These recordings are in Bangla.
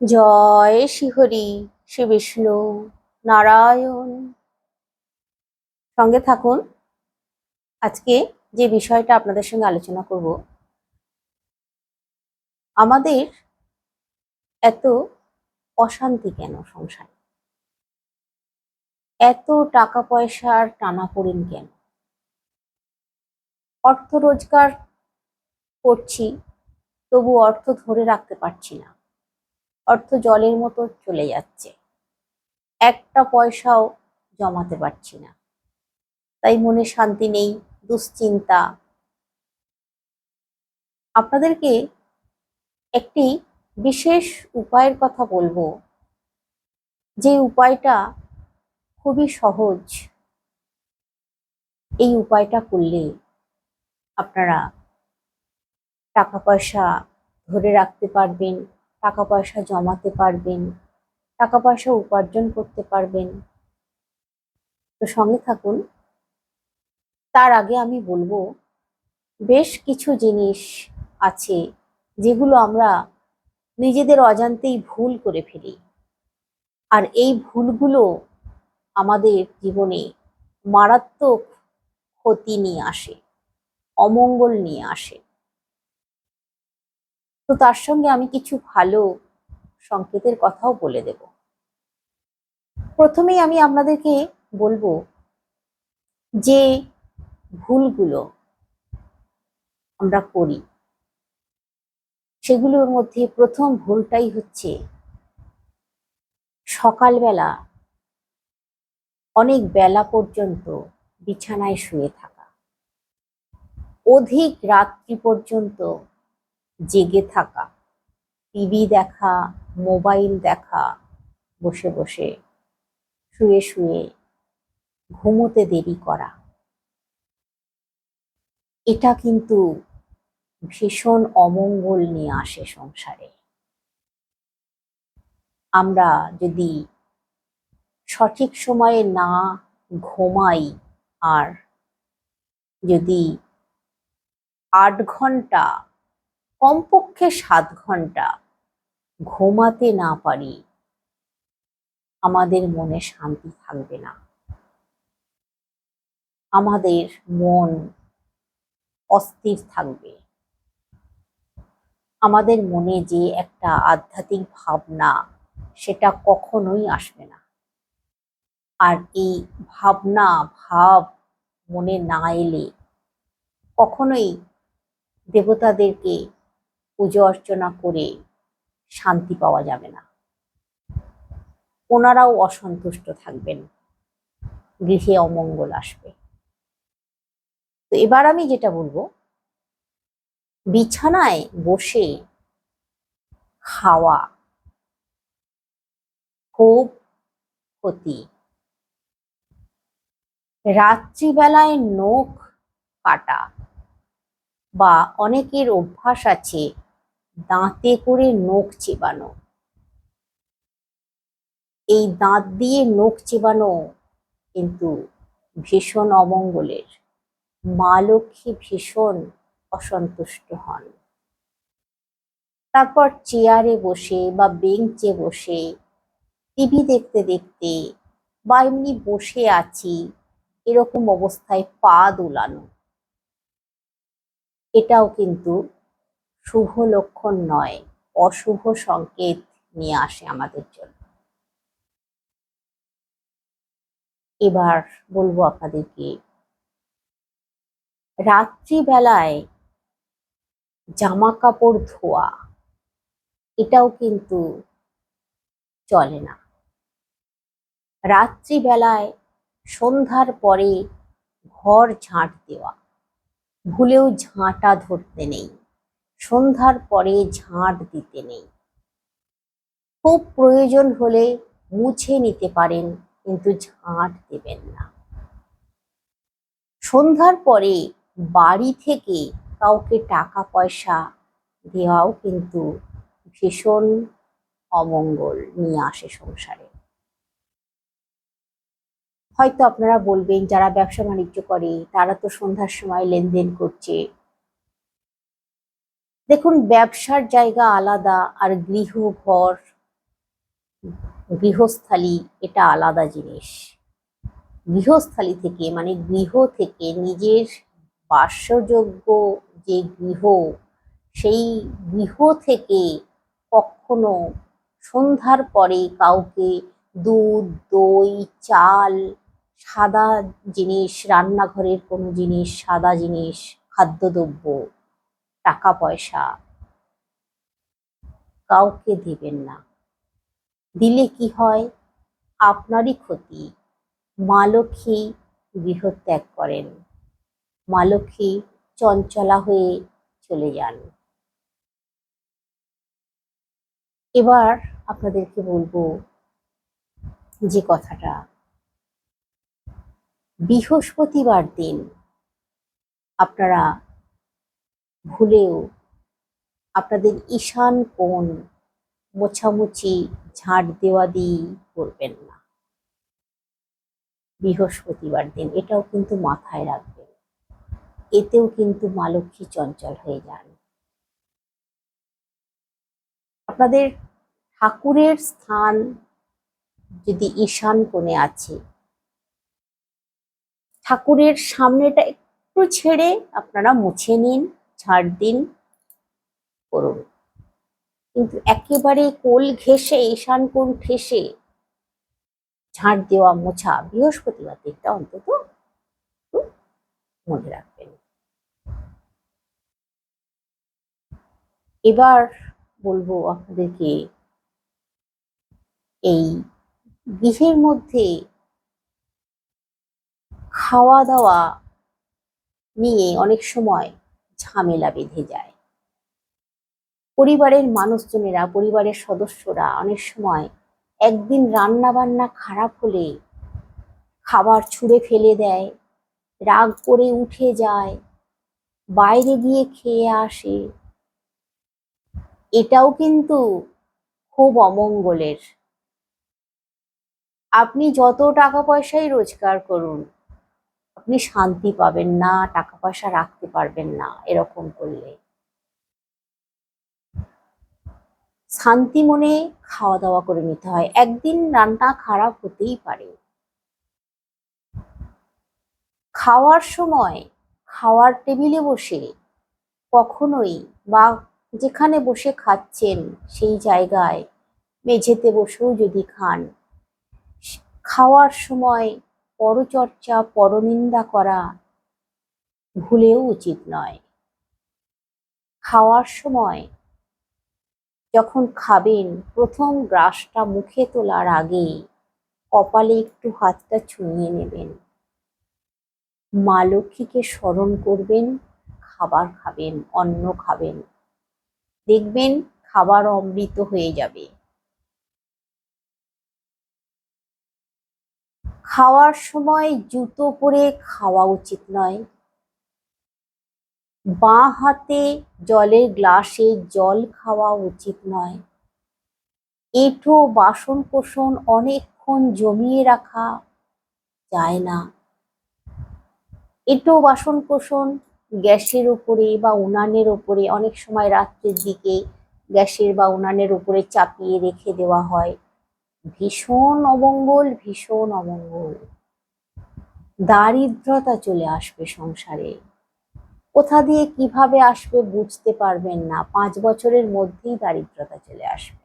জয় শ্রীহরি শ্রী বিষ্ণু নারায়ণ। সঙ্গে থাকুন, আজকে যে বিষয়টা আপনাদের সঙ্গে আলোচনা করব, আমাদের এত অশান্তি কেন সংসারে? এত টাকা পয়সার টানাপোড়েন কেন? অর্থ রোজগার করছি, তবু অর্থ ধরে রাখতে পারছি না। অর্থ জলের মতো চলে যাচ্ছে। একটা পয়সাও জমাতে পারছি না। তাই মনে শান্তি নেই, দুশ্চিন্তা। আপনাদেরকে একটি বিশেষ উপায়ের কথা বলব। যে উপায়টা খুবই সহজ, এই উপায়টা করলে আপনারা টাকা পয়সা ধরে রাখতে পারবেন। টাকা পয়সা জমাতে পারবেন টাকা পয়সা উপার্জন করতে পারবেন। তো সঙ্গে থাকুন, তার আগে আমি বলব, বেশ কিছু জিনিস আছে যেগুলো আমরা নিজেদের অজান্তেই ভুল করে ফেলি। আর এই ভুলগুলো আমাদের জীবনে মারাত্মক ক্ষতি নিয়ে আসে, অমঙ্গল নিয়ে আসে। তো তার সঙ্গে আমি কিছু ভালো সংকেতের কথাও বলে দেব। প্রথমেই আমি আপনাদেরকে বলব যে ভুলগুলো আমরা করি, সেগুলোর মধ্যে প্রথম ভুলটাই হচ্ছে সকালবেলা অনেক বেলা পর্যন্ত বিছানায় শুয়ে থাকা। অধিক রাত্রি পর্যন্ত জেগে থাকা, টিভি দেখা, মোবাইল দেখা, বসে বসে শুয়ে শুয়ে ঘুমোতে দেরি করা। এটা কিন্তু ভীষণ অমঙ্গল নিয়ে আসে সংসারে। আমরা যদি সঠিক সময়ে না ঘুমাই আর যদি আট ঘণ্টা কমপক্ষে সাত ঘণ্টা ঘুমাতে না পারি, আমাদের মনে শান্তি থাকবে না। আমাদের মন অস্থির থাকবে। আমাদের মনে যে একটা আধ্যাত্মিক ভাবনা, সেটা কখনোই আসবে না। আর এই ভাবনা, ভাব মনে না এলে কখনোই দেবতাদেরকে পুজো অর্চনা করে শান্তি পাওয়া যাবে না। ওনারাও অসন্তুষ্ট থাকবেন। গৃহে অমঙ্গল আসবে। তো এবার আমি যেটা বলব, বিছানায় বসে খাওয়া খুব ক্ষতি। রাত্রিবেলায় নখ কাটা বা অনেকের অভ্যাস আছে দাঁতে করে নখ চেবানো। এই দাঁত দিয়ে নখ চেবানো কিন্তু ভীষণ অমঙ্গলের। মা লক্ষ্মী ভীষণ অসন্তুষ্ট হন। তারপর চেয়ারে বসে বা বেঞ্চে বসে টিভি দেখতে দেখতে বা এমনি বসে আছি এরকম অবস্থায় পা দোলানো। এটাও কিন্তু শুভ লক্ষণ নয়, অশুভ সংকেত নিয়ে আসে আমাদের জন্য। এবার বলব আপনাদেরকে, রাত্রিবেলায় জামা কাপড় ধোয়া, এটাও কিন্তু চলে না। রাত্রিবেলায় সন্ধ্যার পরে ঘর ঝাঁট দেওয়া, ভুলেও ঝাঁটা ধরতে নেই। সন্ধ্যার পরে ঝাঁট দিতে নেই। খুব প্রয়োজন হলে মুছে নিতে পারেন, কিন্তু ঝাঁট দেবেন না। সন্ধ্যার পরে বাড়ি থেকে কাউকে টাকা পয়সা দেওয়াও কিন্তু ভীষণ অমঙ্গল নিয়ে আসে সংসারে। হয়তো আপনারা বলবেন, যারা ব্যবসা বাণিজ্য করে, তারা তো সন্ধ্যার সময় লেনদেন করছে। দেখুন, ব্যবসার জায়গা আলাদা আর গৃহ ঘর, গৃহস্থালী এটা আলাদা জিনিস। গৃহস্থালী থেকে মানে গৃহ থেকে নিজের বাসযোগ্য যে গৃহ, সেই গৃহ থেকে কখনো সন্ধ্যার পরে কাউকে দুধ, দই, চাল, সাদা জিনিস, রান্নাঘরের কোনো জিনিস, সাদা জিনিস, খাদ্যদ্রব্য টাকা পয়সা কাউকে দেবেন না। দিলে কি হয়? আপনারই ক্ষতি। মা লক্ষ্মী গৃহত্যাগ করেন। মা লক্ষ্মী চঞ্চলা হয়ে চলে যান। এবার আপনাদেরকে বলব যে কথাটা। বৃহস্পতিবার দিন আপনারা ভুলেও আপনাদের ঈশান কোণ মোছামুছি ঝাঁট দেওয়া দিয়ে করবেন না। বৃহস্পতিবার দিন, এটাও কিন্তু মাথায় রাখবেন। এতেও কিন্তু মা লক্ষ্মী চঞ্চল হয়ে যান। আপনাদের ঠাকুরের স্থান যদি ঈশান কোণে আছে, ঠাকুরের সামনেটা একটু ছেড়ে আপনারা মুছে নিন। ঝাড় দিন করুন। কিন্তু একেবারে কোল ঘেসে ঈশান কোণ ঠেসে ঝাড় দেওয়া মোছা বৃহস্পতিবার দিনটা অন্তত মনে রাখবেন। এবার বলব আপনাদেরকে এই গৃহের মধ্যে খাওয়া দাওয়া নিয়ে অনেক সময় ঝামেলা বেঁধে যায়। পরিবারের মানুষজনেরা, পরিবারের সদস্যরা অনেক সময় একদিন রান্না বান্না খারাপ হলে খাবার ছুঁড়ে ফেলে দেয়, রাগ করে উঠে যায়, বাইরে গিয়ে খেয়ে আসে। এটাও কিন্তু খুব অমঙ্গলের। আপনি যত টাকা পয়সাই রোজগার করুন আপনি শান্তি পাবেন না টাকা পয়সা রাখতে পারবেন না, এরকম করলে। শান্তি মনে খাওয়া দাওয়া করে নিতে হয়। একদিন রান্না খারাপ হতেই পারে। খাওয়ার সময় খাওয়ার টেবিলে বসে কখনোই বা যেখানে বসে খাচ্ছেন সেই জায়গায়, মেঝেতে বসেও যদি খান, খাওয়ার সময় পরচর্চা, পরনিন্দা করা ভুলেও উচিত নয়। খাওয়ার সময় যখন খাবেন, প্রথম গ্রাসটা মুখে তোলার আগে কপালে একটু হাতটা ছুঁয়ে নেবেন। মা লক্ষ্মীকে স্মরণ করবেন, খাবার খাবেন, অন্ন খাবেন। দেখবেন খাবার অমৃত হয়ে যাবে। খাওয়ার সময় জুতো পরে খাওয়া উচিত নয়। বাঁ হাতে জলের গ্লাসে জল খাওয়া উচিত নয়। এঁঠো বাসন কোসন অনেকক্ষণ জমিয়ে রাখা যায় না। এঁঠো বাসন কোসন গ্যাসের উপরে বা উনানের উপরে অনেক সময় রাত্রের দিকে গ্যাসের বা উনানের উপরে চাপিয়ে রেখে দেওয়া হয়। ভীষণ অমঙ্গল ভীষণ অমঙ্গল। দারিদ্রতা চলে আসবে সংসারে। কোথা দিয়ে কীভাবে আসবে বুঝতে পারবেন না। পাঁচ বছরের মধ্যেই দারিদ্রতা চলে আসবে।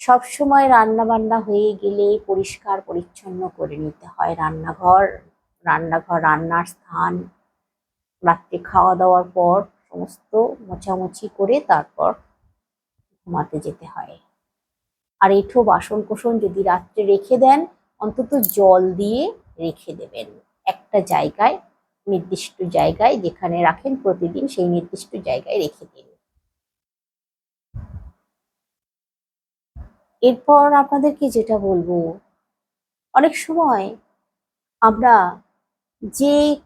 সবসময় রান্না বান্না হয়ে গেলে পরিষ্কার পরিচ্ছন্ন করে নিতে হয়। রান্নাঘর রান্নাঘর, রান্নার স্থান, রাত্রে খাওয়া দাওয়ার পর সমস্ত মোছামুছি করে তারপর ঘুমাতে যেতে হয়। আর এঠো বাসন কোসন যদি রাত্রে রেখে দেন, অন্তত জল দিয়ে রেখে দেবেন। একটা জায়গায়, নির্দিষ্ট জায়গায় যেখানে রাখেন প্রতিদিন, সেই নির্দিষ্ট জায়গায় রেখে দিন। এরপর আপনাদেরকে যেটা বলব, অনেক সময় আমরা যে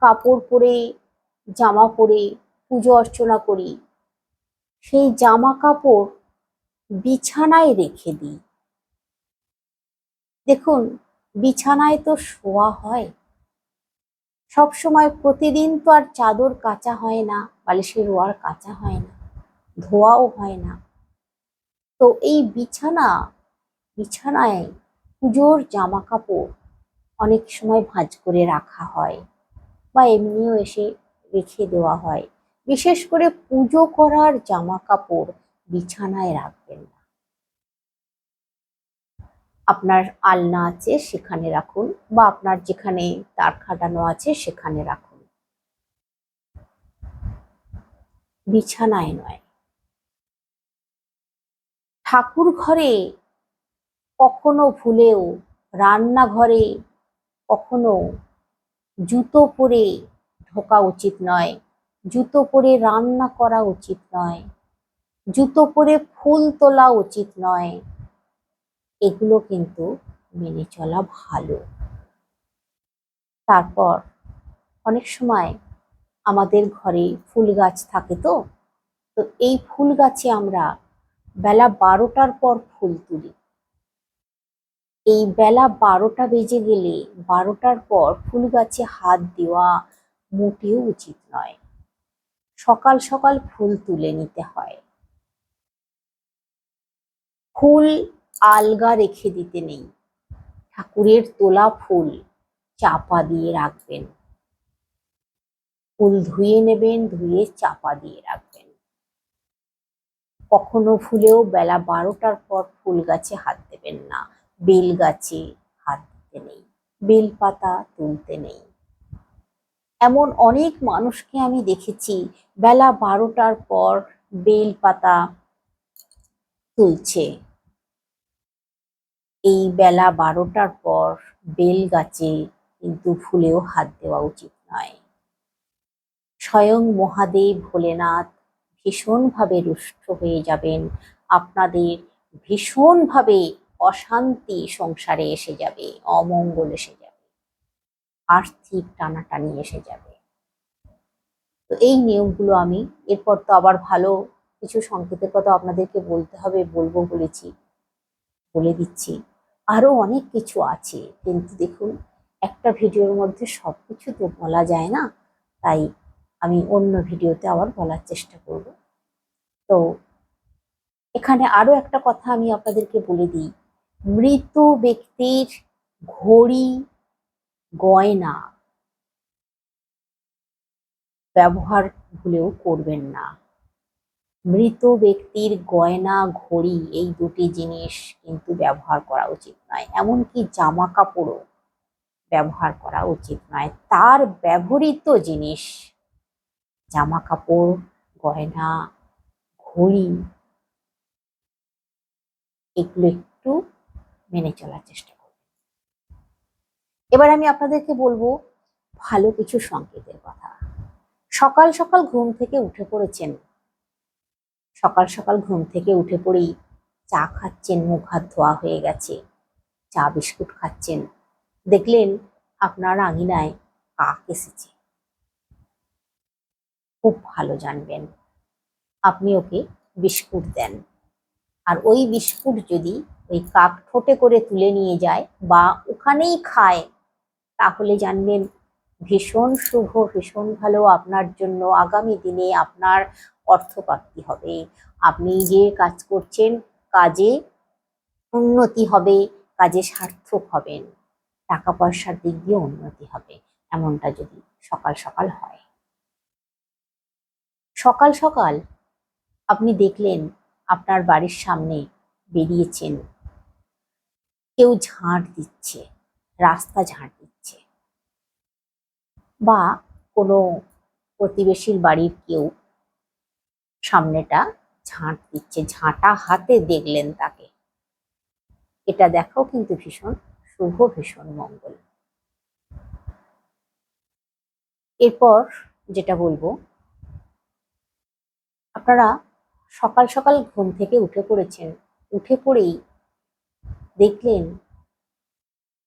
কাপড় পরে, জামা পরে পুজো অর্চনা করি সেই জামা কাপড় বিছানায় রেখে দিই। দেখুন, বিছানায় তো শোয়া হয়। সব সময় প্রতিদিন তো আর চাদর কাচা হয় না, বালিশের রোয়ার কাচা হয় না, ধোয়াও হয় না। তো এই বিছানা, বিছানায় পুজোর জামা কাপড় অনেক সময় ভাঁজ করে রাখা হয় বা এমনিও এসে রেখে দেওয়া হয়। বিশেষ করে পুজো করার জামা কাপড় বিছানায় রাখবেন না। আপনার আলনা আছে সেখানে রাখুন বা আপনার যেখানে তার খাটানো আছে সেখানে রাখুন। বিছানায় নয়। ঠাকুর ঘরে কখনো ভুলেও, রান্নাঘরে কখনো জুতো পরে ঢোকা উচিত নয়। জুতো পরে রান্না করা উচিত নয়। জুতো পরে ফুল তোলা উচিত নয়। এগুলো কিন্তু মেনে চলা ভালো। তারপর অনেক সময় আমাদের ঘরে ফুল গাছ থাকে তো তো এই ফুল গাছে আমরা বেলা বারোটার পর ফুল তুলি। এই বেলা বারোটা বেজে গেলে বারোটার পর ফুল গাছে হাত দেওয়া মোটেও উচিত নয়। সকাল সকাল ফুল তুলে নিতে হয়। ফুল আলগা রেখে দিতে নেই। ঠাকুরের তোলা ফুল চাপা দিয়ে রাখবেন। ফুল ধুয়ে নেবেন, ধুয়ে চাপা দিয়ে রাখবেন। কখনো ফুলেও বেলা বারোটার পর ফুল গাছে হাত দেবেন না। বেল গাছে হাত দিতে নেই। বেল পাতা তুলতে নেই। এমন অনেক মানুষকে আমি দেখেছি। বেলা বারোটার পর বেল পাতা তুলছে। এই বেলা বারোটার পর বেল গাছে কিন্তু ফুলেও হাত দেওয়া উচিত নয়। স্বয়ং মহাদেব ভোলেনাথ ভীষণভাবে রুষ্ট হয়ে যাবেন। আপনাদের ভীষণভাবে অশান্তি সংসারে এসে যাবে, অমঙ্গল এসে যাবে। আর্থিক টানাটানি এসে যাবে। তো এই নিয়মগুলো আমি, এরপর তো আবার ভালো কিছু সংকেতের কথা আপনাদেরকে বলতে হবে, বলব বলেছি, বলে দিচ্ছি। আরও অনেক কিছু আছে, কিন্তু দেখুন, একটা ভিডিওর মধ্যে সবকিছু তো বলা যায় না, তাই আমি অন্য ভিডিওতে আবার বলার চেষ্টা করব। তো এখানে আরও একটা কথা আমি আপনাদেরকে বলে দিই। মৃত ব্যক্তির ঘড়ি গয়না ব্যবহার ভুলেও করবেন না। মৃত ব্যক্তির গয়না, ঘড়ি এই দুটি জিনিস কিন্তু ব্যবহার করা উচিত নয়। এমনকি জামা কাপড়ও ব্যবহার করা উচিত নয়। তার ব্যবহৃত জিনিস জামা কাপড় গয়না, ঘড়ি এগুলো একটু মেনে চলার চেষ্টা এবার আমি আপনাদেরকে বলব, ভালো কিছু সংকেতের কথা। সকাল সকাল ঘুম থেকে উঠে পড়েছেন। সকাল সকাল ঘুম থেকে উঠে পড়েই চা খাচ্ছেন, মুখ হাত ধোয়া হয়ে গেছে, চা বিস্কুট খাচ্ছেন। দেখলেন আপনার আঙিনায় কাক এসেছে। খুব ভালো জানবেন। আপনি ওকে বিস্কুট দেন। আর ওই বিস্কুট যদি ওই কাক ঠোঁটে করে তুলে নিয়ে যায় বা ওখানেই খায় তাহলে জানবেন, ভীষণ শুভ, ভীষণ ভালো আপনার জন্য আগামী দিনে আপনার অর্থপ্রাপ্তি হবে। আপনি যে কাজ করছেন, কাজে উন্নতি হবে, কাজে সার্থক হবেন। টাকা পয়সার দিক দিয়ে উন্নতি হবে, এমনটা যদি সকাল সকাল হয়। সকাল সকাল আপনি দেখলেন আপনার বাড়ির সামনে বেরিয়েছেন। কেউ ঝাঁট দিচ্ছে, রাস্তা ঝাঁট বা কোনো প্রতিবেশীর বাড়ির কেউ সামনেটা ঝাঁট দিচ্ছে, ঝাঁটা হাতে দেখলেন তাকে। এটা দেখাও কিন্তু ভীষণ শুভ, ভীষণ মঙ্গল। এরপর যেটা বলব, আপনারা সকাল সকাল ঘুম থেকে উঠে পড়েছেন, উঠে পড়েই দেখলেন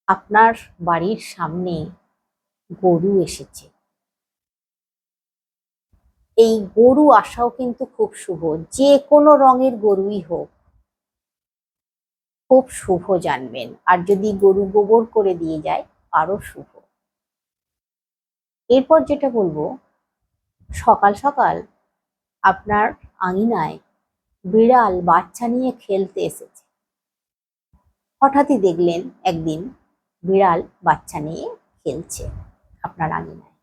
আপনার বাড়ির সামনে গরু এসেছে। এই গরু আসাও কিন্তু খুব শুভ, যে কোনো রঙের গরুই হোক। খুব শুভ জানবেন, আর যদি গরু গোবর করে দিয়ে যায়, আরও শুভ। এরপর যেটা বলব, সকাল সকাল আপনার আঙিনায় বিড়াল বাচ্চা নিয়ে খেলতে এসেছে। হঠাৎই দেখলেন একদিন বিড়াল বাচ্চা নিয়ে খেলছে। আপনার আঙিনায়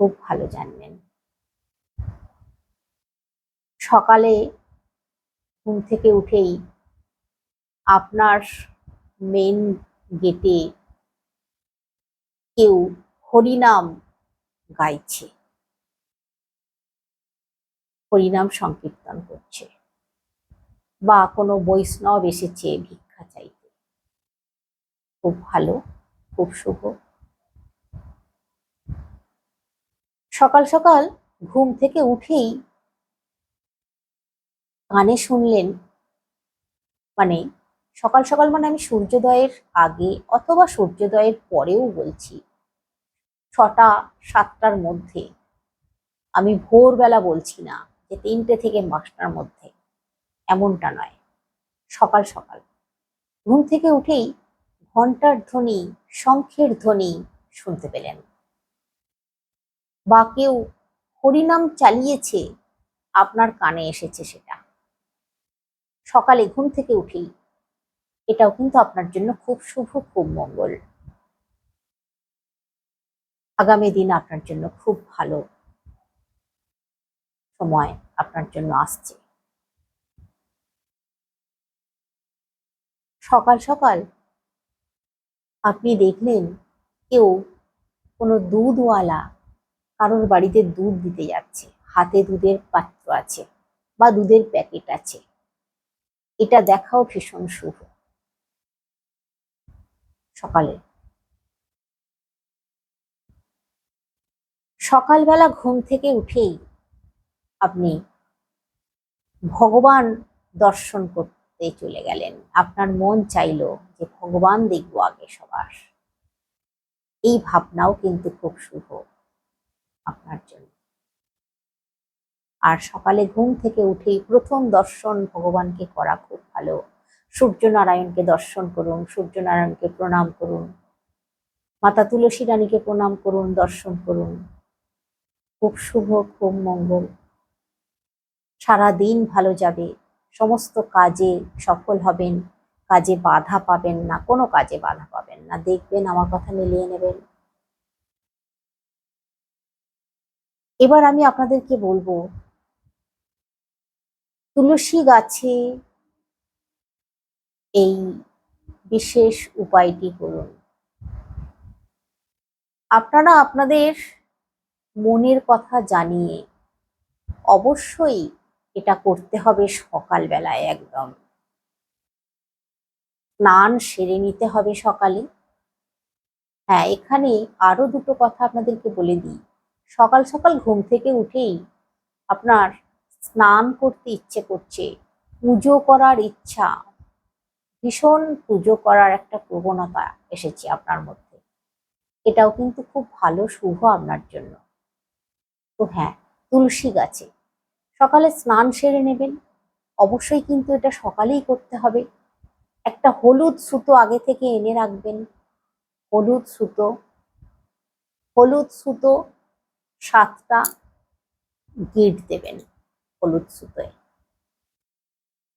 খুব ভালো জানবেন। সকালে ঘুম থেকে উঠেই আপনার মেন গেটে কেউ হরিনাম গাইছে। হরিনাম সংকীর্তন করছে। বা কোনো বৈষ্ণব এসেছে ভিক্ষা চাইতে। খুব ভালো। খুব শুভ। সকাল সকাল ঘুম থেকে উঠেই কানে শুনলেন মানে সকাল সকাল মানে আমি সূর্যোদয়ের আগে অথবা সূর্যোদয়ের পরেও বলছি, ছটা, সাতটার মধ্যে। আমি ভোরবেলা বলছি না যে তিনটে থেকে পাঁচটার মধ্যে। এমনটা নয়। সকাল সকাল। ঘুম থেকে উঠেই ঘণ্টার ধ্বনি, শঙ্খের ধ্বনি শুনতে পেলেন। বা কেউ হরিনাম চালিয়েছে, আপনার কানে এসেছে সেটা। সকালে ঘুম থেকে উঠেই, এটাও কিন্তু আপনার জন্য খুব শুভ, খুব মঙ্গল। আগামী দিন আপনার জন্য খুব ভালো সময় আপনার জন্য আসছে। সকাল সকাল আপনি দেখলেন কেউ কোনো দুধওয়ালা কারোর বাড়িতে দুধ দিতে যাচ্ছে, হাতে দুধের পাত্র আছে বা দুধের প্যাকেট আছে। এটা দেখাও ভীষণ শুভ। সকালে। সকালবেলা ঘুম থেকে উঠেই আপনি ভগবান দর্শন করতে চলে গেলেন। আপনার মন চাইলো যে ভগবান দেখব আগে সবার। এই ভাবনাও কিন্তু খুব শুভ আপনার জন্য। আর সকালে ঘুম থেকে উঠেই প্রথম দর্শন ভগবানকে করা খুব ভালো। সূর্য নারায়ণকে দর্শন করুন সূর্য নারায়ণকে প্রণাম করুন, মাতা তুলসী রানীকে প্রণাম করুন, দর্শন করুন। খুব শুভ, খুব মঙ্গল। সারা দিন ভালো যাবে। সমস্ত কাজে সফল হবেন, কাজে বাধা পাবেন না, কোনো কাজে বাধা পাবেন না। দেখবেন, আমার কথা মিলিয়ে নেবেন। এবার আমি আপনাদেরকে বলব, তুলসী গাছে এই বিশেষ উপায়টি করুন। আপনারা আপনাদের মনের কথা জানিয়ে অবশ্যই এটা করতে হবে সকালবেলায় একদম। স্নান সেরে নিতে হবে সকালে। হ্যাঁ এখানে আরও দুটো কথা আপনাদেরকে বলে দিই। সকাল সকাল ঘুম থেকে উঠেই আপনার স্নান করতে ইচ্ছে করছে, পুজো করার ইচ্ছা, ভীষণ পুজো করার একটা প্রবণতা এসেছে আপনার মধ্যে। এটাও কিন্তু খুব ভালো শুভ আপনার জন্য। তো হ্যাঁ তুলসী গাছে সকালে স্নান সেরে নেবেন। অবশ্যই কিন্তু এটা সকালেই করতে হবে। একটা হলুদ সুতো আগে থেকে এনে রাখবেন। হলুদ সুতো। হলুদ সুতো সাতটা গিট দেবেন হলুদ সুতোয়।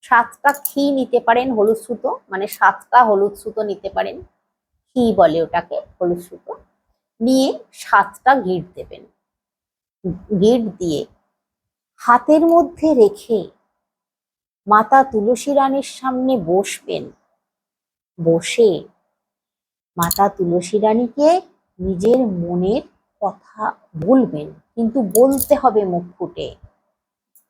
সাতটা খি নিতে পারেন হলুদ সুতো মানে সাতটা হলুদ সুতো নিতে পারেন। খি বলে ওটাকে, হলুদ সুতো। নিয়ে সাতটা গিট দেবেন। গিট দিয়ে হাতের মধ্যে রেখে মাতা তুলসী রানীর সামনে বসবেন। বসে মাতা তুলসী রানীকে নিজের মনের কথা বলবেন, কিন্তু বলতে হবে মুখ ফুটে।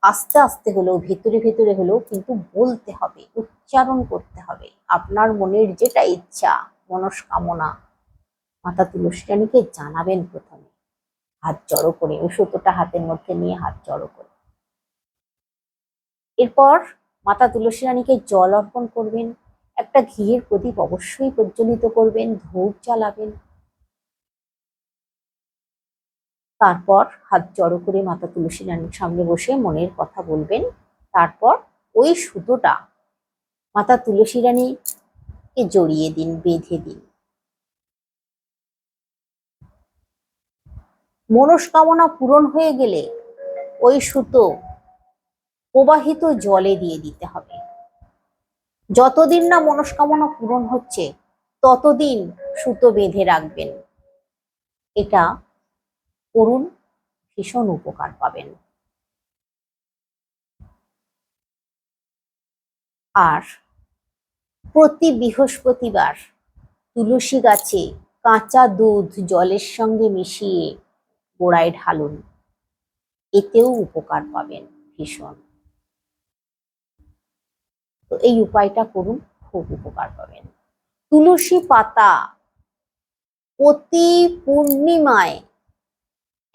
আস্তে আস্তে হলেও, ভেতরে ভেতরে হলেও কিন্তু বলতে হবে, উচ্চারণ করতে হবে। আপনার মনের যেটা ইচ্ছা, মনস্কামনা, মাতা তুলসী রানীকে জানাবেন প্রথমে। হাত জড়ো করে, ওই সুতোটা হাতের মধ্যে নিয়ে হাত জড়ো করে। এরপর মাতা তুলসী রানীকে জল অর্পণ করবেন, একটা ঘিয়ের প্রদীপ অবশ্যই প্রজ্বলিত করবেন, ধূপ জ্বালাবেন। তারপর হাত জড়ো করে মাতা তুলসী রানীর সামনে বসে মনের কথা বলবেন। তারপর ওই সুতোটা মাতা তুলসী রানীকে জড়িয়ে দিন, বেঁধে দিন। মনস্কামনা পূরণ হয়ে গেলে ওই সুতো প্রবাহিত জলে দিয়ে দিতে হবে। যতদিন না মনস্কামনা পূরণ হচ্ছে, ততদিন সুতো বেঁধে রাখবেন। এটা করুন, ভীষণ উপকার পাবেন। আর প্রতি বৃহস্পতিবার তুলসী গাছে কাঁচা দুধ জলের সঙ্গে মিশিয়ে গোড়ায় ঢালুন। এতেও উপকার পাবেন ভীষণ। তো এই উপায়টা করুন, খুব উপকার পাবেন। তুলসী পাতা প্রতি পূর্ণিমায়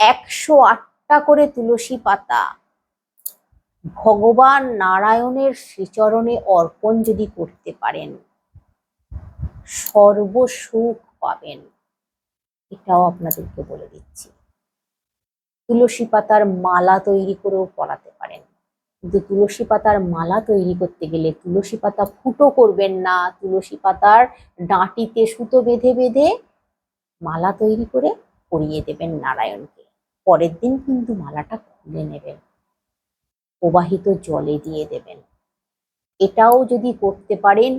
একশো আটটা করে তুলসী পাতা ভগবান নারায়ণের শ্রীচরণে অর্পণ যদি করতে পারেন, সর্বসুখ পাবেন। এটাও আপনাদেরকে বলে দিচ্ছি। তুলসী পাতার মালা তৈরি করেও পরাতে পারেন। কিন্তু তুলসী পাতার মালা তৈরি করতে গেলে তুলসী পাতা ফুটো করবেন না, তুলসী পাতার ডাঁটিতে সুতো বেঁধে বেঁধে মালা তৈরি করে পরিয়ে দেবেন নারায়ণকে। পরের দিন কিন্তু মালাটা খুলে নেবেন, প্রবাহিত জলে দিয়ে দেবেন। এটাও যদি করতে পারেন,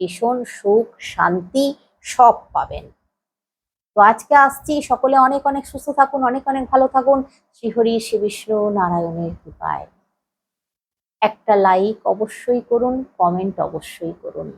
ভীষণ সুখ, শান্তি সব পাবেন। তো আজকে আসছি, সকলে অনেক অনেক সুস্থ থাকুন, অনেক অনেক ভালো থাকুন। শ্রীহরি, শ্রী বিষ্ণু, নারায়ণের কৃপায়। একটা লাইক অবশ্যই করুন কমেন্ট অবশ্যই করুন।